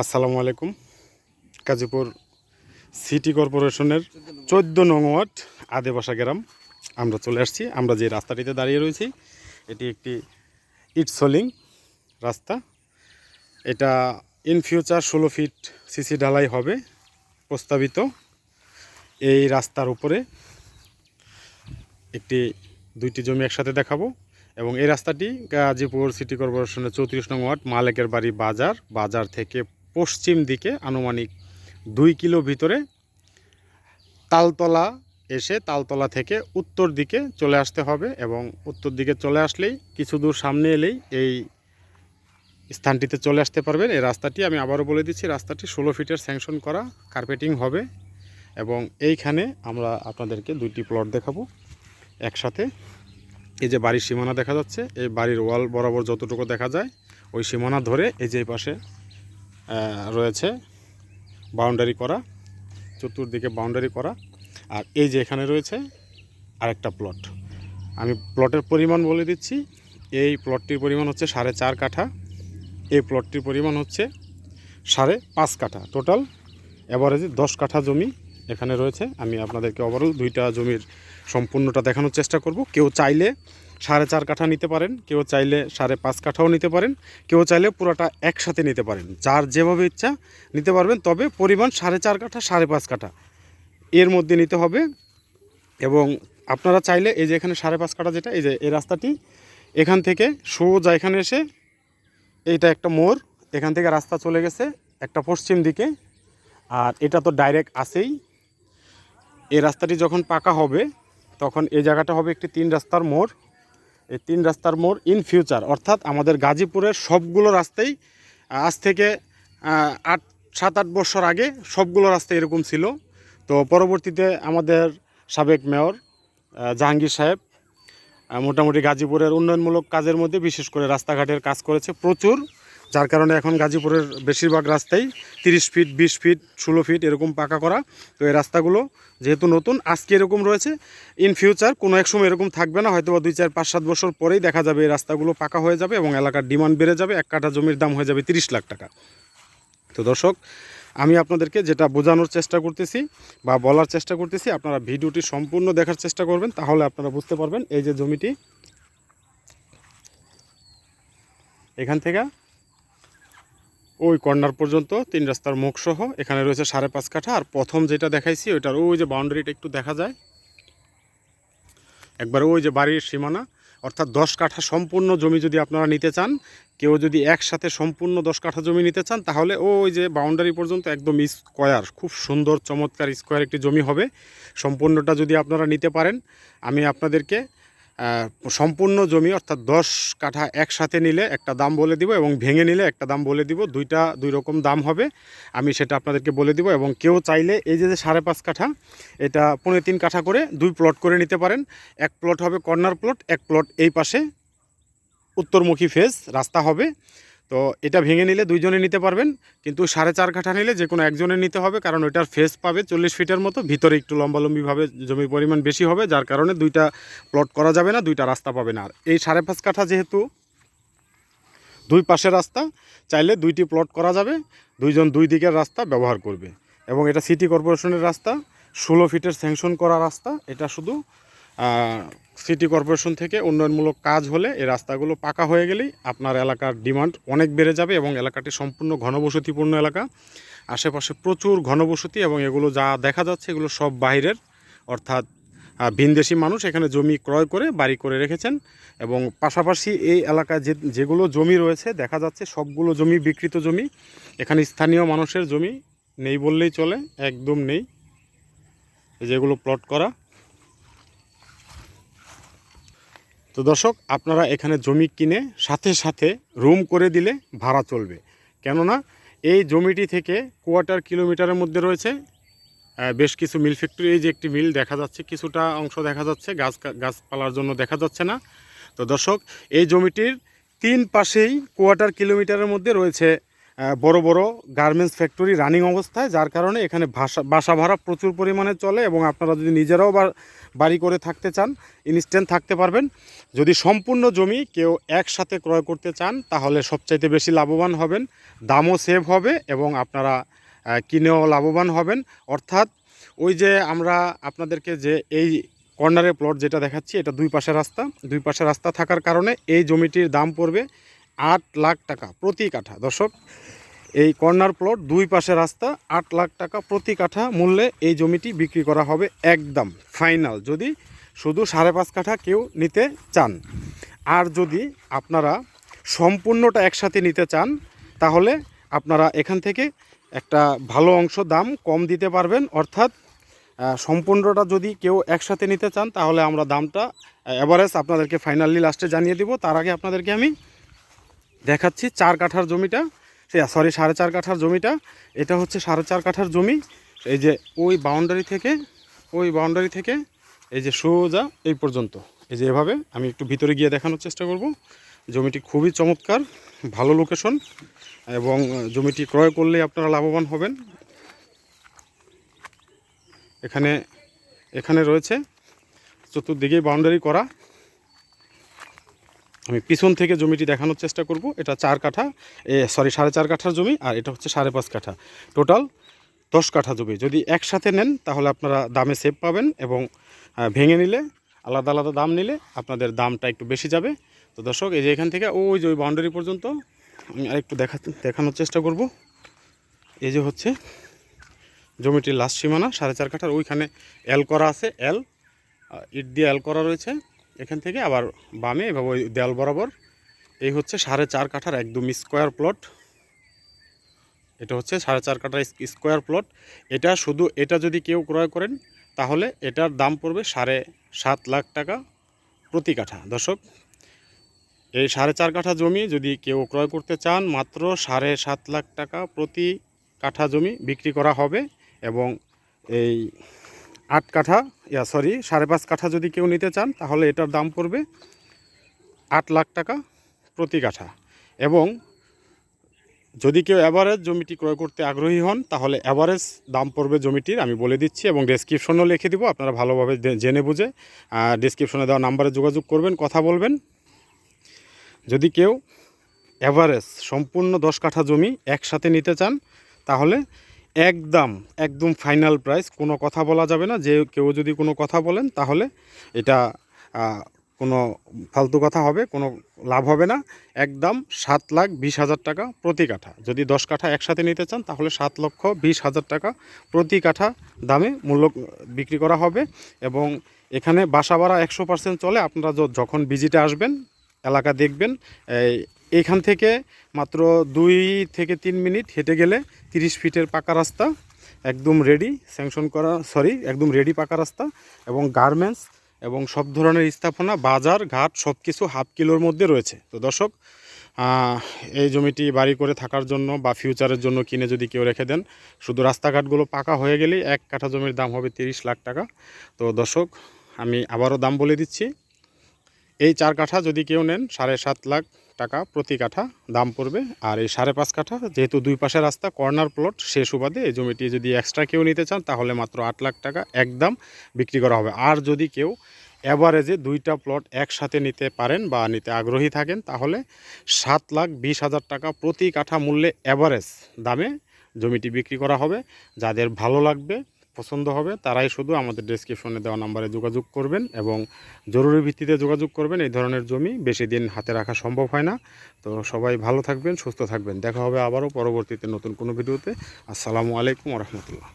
আসসালামু আলাইকুম। গাজীপুর সিটি কর্পোরেশনের চোদ্দ নং ওয়ার্ড আদেবাসা গ্রাম। আমরা চলে আসছি। আমরা যে রাস্তাটিতে দাঁড়িয়ে রয়েছি, এটি একটি ইট সোলিং রাস্তা। এটা ইন ফিউচার ষোলো ফিট সিসি ঢালাই হবে, প্রস্তাবিত। এই রাস্তার উপরে একটি, দুইটি জমি একসাথে দেখাবো। এবং এই রাস্তাটি গাজীপুর সিটি কর্পোরেশনের চৌত্রিশ নং ওয়ার্ড মালেকের বাড়ি বাজার। বাজার থেকে পশ্চিম দিকে আনুমানিক দুই কিলো ভিতরে তালতলা এসে তালতলা থেকে উত্তর দিকে চলে আসতে হবে এবং উত্তর দিকে চলে আসলেই কিছু দূর সামনে এলেই এই স্থানটিতে চলে আসতে পারবেন। এই রাস্তাটি আমি আবারও বলে দিচ্ছি, রাস্তাটি ষোলো ফিটের স্যাংশন করা, কার্পেটিং হবে এবং এইখানে আমরা আপনাদেরকে দুইটি প্লট দেখাবো একসাথে। এই যে বাড়ির সীমানা দেখা যাচ্ছে, এই বাড়ির ওয়াল বরাবর যতটুকু দেখা যায়, ওই সীমানা ধরে এই যে পাশে রয়েছে বাউন্ডারি করা, চতুর্দিকে বাউন্ডারি করা। আর এই যে এখানে রয়েছে আরেকটা প্লট আমি প্লটের পরিমাণ বলে দিচ্ছি। এই প্লটটির পরিমাণ হচ্ছে সাড়ে চার কাঠা। এই প্লটটির পরিমাণ হচ্ছে সাড়ে পাঁচ কাঠা টোটাল অ্যাভারেজে দশ কাঠা জমি এখানে রয়েছে। আমি আপনাদেরকে ওভারঅল দুইটা জমির সম্পূর্ণটা দেখানোর চেষ্টা করব। কেউ চাইলে সাড়ে চার কাঠা নিতে পারেন, কেউ চাইলে সাড়ে পাঁচ কাঠাও নিতে পারেন, কেউ চাইলে পুরোটা একসাথে নিতে পারেন। যার যেভাবে ইচ্ছা নিতে পারবেন, তবে পরিমাণ সাড়ে চার কাঠা, সাড়ে পাঁচ কাঠা এর মধ্যে নিতে হবে। এবং আপনারা চাইলে এই যে এখানে সাড়ে পাঁচ কাঠা যেটা, এই যে এই রাস্তাটি, এখান থেকে সোজা এখানে এসে এইটা একটা মোড়, এখান থেকে রাস্তা চলে গেছে একটা পশ্চিম দিকে, আর এটা তো ডাইরেক্ট আসেই। এই রাস্তাটি যখন পাকা হবে, তখন এই জায়গাটা হবে একটি তিন রাস্তার মোড়। এই তিন রাস্তার মোড় ইন ফিউচার অর্থাৎ আমাদের গাজীপুরের সবগুলো রাস্তাই আজ থেকে আট, সাত, আট বছর আগে সবগুলো রাস্তা এরকম ছিল। তো পরবর্তীতে আমাদের সাবেক মেয়র জাহাঙ্গীর সাহেব মোটামুটি গাজীপুরের উন্নয়নমূলক কাজের মধ্যে বিশেষ করে রাস্তাঘাটের কাজ করেছে। প্রচুর যার কারণে এখন গাজীপুরের বেশিরভাগ রাস্তাই তিরিশ ফিট বিশ ফিট ষোলো ফিট এরকম পাকা করা। তো এই রাস্তাগুলো যেহেতু নতুন, আজকে এরকম রয়েছে। ইন ফিউচার কোনো এক সময় এরকম থাকবে না হয়তো বা দুই, চার, পাঁচ, সাত বছর পরেই দেখা যাবে এই রাস্তাগুলো পাকা হয়ে যাবে এবং এলাকার ডিমান্ড বেড়ে যাবে। এক কাঠা জমির দাম হয়ে যাবে তিরিশ লাখ টাকা। তো দর্শক, আমি আপনাদেরকে যেটা বোঝানোর চেষ্টা করতেছি বা বলার চেষ্টা করতেছি, আপনারা ভিডিওটি সম্পূর্ণ দেখার চেষ্টা করবেন, তাহলে আপনারা বুঝতে পারবেন এই যে জমিটি। এখান থেকে ওই কর্নার পর্যন্ত তিন রাস্তার মুখ সহ এখানে রয়েছে সাড়ে পাঁচ কাঠা। আর প্রথম যেটা দেখাইছি, ওইটার ওই যে বাউন্ডারিটা একটু দেখা যায়। একবার ওই যে বাড়ির সীমানা, অর্থাৎ দশ কাঠা সম্পূর্ণ জমি যদি আপনারা নিতে চান, কেউ যদি একসাথে সম্পূর্ণ দশ কাঠা জমি নিতে চান, তাহলে ওই যে বাউন্ডারি পর্যন্ত একদম স্কোয়ার খুব সুন্দর চমৎকার স্কোয়ার একটি জমি হবে। সম্পূর্ণটা যদি আপনারা নিতে পারেন, আমি আপনাদেরকে সম্পূর্ণ জমি, অর্থাৎ দশ কাঠা একসাথে নিলে একটা দাম বলে দিব এবং ভেঙে নিলে একটা দাম বলে দিব, দুইটা, দুই রকম দাম হবে। আমি সেটা আপনাদেরকে বলে দিব এবং কেউ চাইলে এই যে সাড়ে পাঁচ কাঠা, এটা পনেরো তিন কাঠা করে দুই প্লট করে নিতে পারেন। এক প্লট হবে কর্নার প্লট এক প্লট এই পাশে উত্তরমুখী ফেজ রাস্তা হবে। তো এটা ভেঙে নিলে দুইজনে নিতে পারবেন, কিন্তু সাড়ে চার কাঠা নিলে যে কোনো একজনের নিতে হবে, কারণ ওইটার ফেস পাবে চল্লিশ ফিটের মতো, ভিতরে একটু লম্বালম্বিভাবে জমির পরিমাণ বেশি হবে, যার কারণে দুইটা প্লট করা যাবে না, দুইটা রাস্তা পাবে না। আর এই সাড়ে পাঁচ কাঠা যেহেতু, দুই পাশে রাস্তা, চাইলে দুইটি প্লট করা যাবে, দুইজন দুই দিকের রাস্তা ব্যবহার করবে। এবং এটা সিটি কর্পোরেশনের রাস্তা, ষোলো ফিটের স্যাংশন করা রাস্তা, এটা শুধু সিটি কর্পোরেশন থেকে উন্নয়নমূলক কাজ হলে এই রাস্তাগুলো পাকা হয়ে গেলেই আপনার এলাকার ডিমান্ড অনেক বেড়ে যাবে এবং এলাকাটি সম্পূর্ণ ঘনবসতিপূর্ণ এলাকা। আশেপাশে প্রচুর ঘনবসতি এবং এগুলো যা দেখা যাচ্ছে এগুলো সব বাইরের অর্থাৎ ভিনদেশি মানুষ এখানে জমি ক্রয় করে, বাড়ি করে রেখেছেন এবং পাশাপাশি এই এলাকায় যে, যেগুলো জমি রয়েছে, দেখা যাচ্ছে সবগুলো জমি বিকৃত জমি। এখানে স্থানীয় মানুষের জমি নেই বললেই চলে, একদম নেই। যেগুলো প্লট করা। তো দর্শক, আপনারা এখানে জমি কিনে সাথে সাথে রুম করে দিলে ভাড়া চলবে। কেননা, এই জমিটি থেকে কোয়ার্টার কিলোমিটারের মধ্যে রয়েছে। বেশ কিছু মিল ফ্যাক্টরি, এই যে একটি মিল দেখা যাচ্ছে, কিছুটা অংশ দেখা যাচ্ছে, গাছ, গাছপালার জন্য দেখা যাচ্ছে না। তো দর্শক, এই জমিটির তিন পাশেই কোয়ার্টার কিলোমিটারের মধ্যে রয়েছে বড় বড় গার্মেন্টস ফ্যাক্টরি রানিং অবস্থায়, যার কারণে এখানে ভাষা, বাসা ভাড়া প্রচুর পরিমাণে চলে এবং আপনারা যদি নিজেরাও বাড়ি করে থাকতে চান ইনস্ট্যান্ট থাকতে পারবেন। যদি সম্পূর্ণ জমি কেউ একসাথে ক্রয় করতে চান, তাহলে সবচাইতে বেশি লাভবান হবেন, দামও সেভ হবে এবং আপনারা কিনেও লাভবান হবেন। অর্থাৎ ওই যে আমরা আপনাদেরকে যে এই কর্নারের প্লট যেটা দেখাচ্ছি, এটা দুই পাশে রাস্তা। দুই পাশে রাস্তা থাকার কারণে এই জমিটির দাম পড়বে আট লাখ টাকা প্রতি কাঠা। দর্শক, এই কর্নার প্লট দুই পাশে রাস্তা, আট লাখ টাকা প্রতি কাঠা মূল্যে এই জমিটি বিক্রি করা হবে একদম ফাইনাল। যদি শুধু সাড়ে পাঁচ কাঠা কেউ নিতে চান, আর যদি আপনারা সম্পূর্ণটা একসাথে নিতে চান, তাহলে আপনারা এখান থেকে একটা ভালো অংশ দাম কম দিতে পারবেন। অর্থাৎ সম্পূর্ণটা যদি কেউ একসাথে নিতে চান, তাহলে আমরা দামটা অ্যাভারেজ আপনাদেরকে ফাইনালি লাস্টে জানিয়ে দিব। তার আগে আপনাদেরকে আমি দেখাচ্ছি, চার কাঠার জমিটা। সরি সাড়ে চার কাঠার জমিটা। এটা হচ্ছে সাড়ে চার কাঠার জমি। এই যে, ওই বাউন্ডারি থেকে, ওই বাউন্ডারি থেকে এই যে সোজা এই পর্যন্ত। এই যে এভাবে আমি একটু ভিতরে গিয়ে দেখানোর চেষ্টা করব। জমিটি খুবই চমৎকার, ভালো লোকেশন এবং জমিটি ক্রয় করলে আপনারা লাভবান হবেন। এখানে এখানে রয়েছে, চতুর্দিকেই বাউন্ডারি করা। আমি পিছন থেকে জমিটি দেখানোর চেষ্টা করব। এটা চার কাঠা, এ সরি সাড়ে চার কাঠার জমি আর এটা হচ্ছে সাড়ে পাঁচ কাঠা। টোটাল দশ কাঠা জমি। যদি একসাথে নেন তাহলে আপনারা দামে সেভ পাবেন এবং ভেঙে নিলে, আলাদা আলাদা দাম নিলে আপনাদের দামটা একটু বেশি যাবে। তো দর্শক, এই যে এখান থেকে ওই যে ওই বাউন্ডারি পর্যন্ত আমি আরেকটু দেখা, দেখানোর চেষ্টা করব। এই যে হচ্ছে জমিটির লাস্ট সীমানা, সাড়ে চার কাঠার ওইখানে এল করা আছে এল ইট দিয়ে এল করা রয়েছে। এখান থেকে আবার বামে এভাবে ওই দেয়াল বরাবর। এই হচ্ছে সাড়ে চার কাঠার একদম স্কোয়ার প্লট। এটা হচ্ছে সাড়ে চার কাঠার স্কোয়ার প্লট। এটা শুধু এটা যদি কেউ ক্রয় করেন, তাহলে এটার দাম পড়বে সাড়ে সাত লাখ টাকা প্রতি কাঠা। দর্শক, এই সাড়ে চার কাঠা জমি যদি কেউ ক্রয় করতে চান, মাত্র সাড়ে সাত লাখ টাকা প্রতি কাঠা জমি বিক্রি করা হবে এবং এই আট কাঠা, ইয়া সরি সাড়ে পাঁচ কাঠা যদি কেউ নিতে চান, তাহলে এটার দাম পড়বে আট লাখ টাকা প্রতি কাঠা। এবং যদি কেউ অ্যাভারেজ জমিটি ক্রয় করতে আগ্রহী হন, তাহলে অ্যাভারেজ দাম পড়বে জমিটির, আমি বলে দিচ্ছি, এবং ডেসক্রিপশনও লিখে দিব, আপনারা ভালোভাবে জেনে বুঝে ডেসক্রিপশনে দেওয়া নাম্বারে যোগাযোগ করবেন, কথা বলবেন। যদি কেউ অ্যাভারেজ সম্পূর্ণ দশ কাঠা জমি একসাথে নিতে চান, তাহলে একদম একদম ফাইনাল প্রাইস কোনো কথা বলা যাবে না, যে কেউ যদি কোনো কথা বলেন তাহলে এটা কোনো ফালতু কথা হবে, কোনো লাভ হবে না। একদম সাত লাখ বিশ হাজার টাকা প্রতি কাঠা। যদি দশ কাঠা একসাথে নিতে চান তাহলে সাত লক্ষ বিশ হাজার টাকা প্রতি কাঠা দামে মূল্য বিক্রি করা হবে এবং এখানে বাসা ভাড়া একশো পার্সেন্ট চলে। আপনারা যখন ভিজিটে আসবেন, এলাকা দেখবেন এই এইখান থেকে মাত্র দুই থেকে তিন মিনিট হেঁটে গেলে তিরিশ ফিটের পাকা রাস্তা, একদম রেডি স্যাংশন করা সরি একদম রেডি পাকা রাস্তা এবং গার্মেন্টস এবং সব ধরনের স্থাপনা, বাজার, ঘাট সব কিছু হাফ কিলোর মধ্যে রয়েছে। তো দর্শক এই জমিটি বাড়ি করে থাকার জন্য বা ফিউচারের জন্য কিনে যদি কেউ রেখে দেন, শুধু রাস্তাঘাটগুলো পাকা হয়ে গেলেই এক কাঠা জমির দাম হবে তিরিশ লাখ টাকা। তো দর্শক, আমি আবারও দাম বলে দিচ্ছি। এই চার কাঠা যদি কেউ নেন, সাড়ে সাত লাখ টাকা প্রতি কাঠা দাম পড়বে। আর এই সাড়ে পাঁচ কাঠা, যেহেতু দুই পাশে রাস্তা, কর্নার প্লট, সে সুবাদে এই জমিটি যদি এক্সট্রা কেউ নিতে চান, তাহলে মাত্র আট লাখ টাকা একদম বিক্রি করা হবে। আর যদি কেউ অ্যাভারেজে দুইটা প্লট একসাথে নিতে পারেন বা নিতে আগ্রহী থাকেন, তাহলে সাত লাখ বিশ হাজার টাকা প্রতি কাঠা মূল্যে অ্যাভারেজ দামে জমিটি বিক্রি করা হবে। যাদের ভালো লাগবে পছন্দ হবে, তারাই শুধু আমাদের ডেসক্রিপশনে দেওয়া নাম্বারে যোগাযোগ করবেন এবং জরুরি ভিত্তিতে যোগাযোগ করবেন, এই ধরনের জমি বেশি দিন হাতে রাখা সম্ভব হয় না। তো সবাই ভালো থাকবেন, সুস্থ থাকবেন। দেখা হবে আবারও পরবর্তীতে নতুন কোনো ভিডিওতে। আসসালামু আলাইকুম রহমতুল্লাহ।